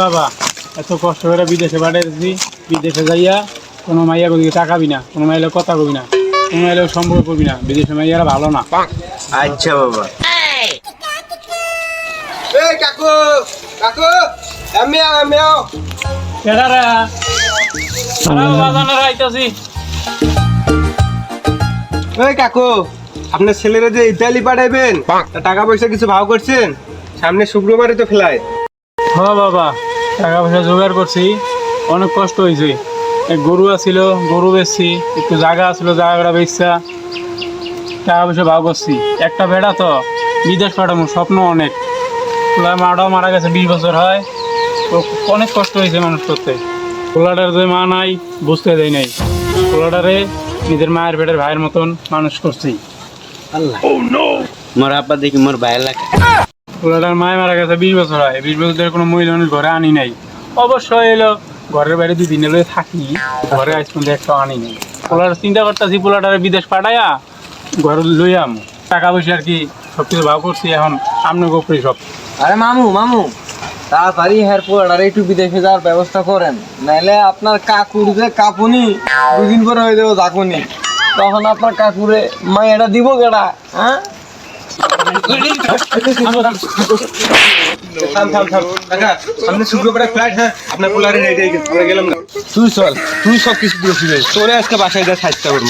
বাবা এত কষ্ট করে বিদেশে পাঠাইছি বিদেশে যাইয়া কোনো মাইয়া কবি টাকাবি না কোনো মাইলে কথা কবি না কোনো মাইলে সম্পর্ক করবি না বিদেশে মাইয়ারা ভালো না। আচ্ছা বাবা। এই কাকু কাকু আমি আমি এটারা বাজানোর আইতাছি। এই কাকু আপনার ছেলেরা যে ইতালি পাঠাইবেন তা টাকা পয়সা কিছু ভাও করছেন? সামনে শুক্রবারে তো ফ্লাইট হ বাবা টাকা পয়সা জোগাড় করছি। অনেক কষ্ট হয়েছে। এক গরু আছিল গরু বেচছি একটু জায়গা আছিল জায়গাটা বেচছা টাকা পয়সা ভাগ করছি। একটা ভেড়া তো বিদেশ পাঠাবো স্বপ্ন অনেক। পোলা মাটাও মারা গেছে বিশ বছর হয়। তো অনেক কষ্ট হয়েছে মানুষ করতে। পোলাটার যে মা নাই বুঝতে দেয় নাই। পোলাটারে নিজের মায়ের পেটের ভাইয়ের মতন মানুষ করছি। আল্লাহ। মোর আব্বা দেখি মোর ভাই লাগে পোলাটার মায় মারা গেছে বিশ বছর হয় বিশ বছর ধরে কোনো মহিলা মানুষ ঘরে আনি নাই। অবশ্যই এলো ঘরের বাইরে দুই দিন এলো থাকি, ঘরে আজ পর্যন্ত একটা আনি নাই। পোলার চিন্তা করতেছি, পোলাটারে বিদেশ পাঠাইয়া ঘরে লইয়াম টাকা পয়সা আর কি সব কিছু ভাব করছি, এখন সামনে গোপরি সব। আরে মামু মামু, তাড়াতাড়ি হেয়ার পোয়াটার একটু বিদেশে যাওয়ার ব্যবস্থা করেন। নাইলে আপনার কাকুর যে কাপুনি দুদিন পরে হয়ে যাব জাকুনি তখন আপনার কাকুরে মাইয়াটা দিব কেডা হ্যাঁ? থাম থাম থাম কাকা সামনে শুক্রবারে ফ্লাইট হ্যাঁ আপনার পোলারে রেডি হয়ে গেছে আমরা গেলাম না তুই চল তুই সব কিছু বুঝে তোরে আজকে বাসায় যা সাজতে পারব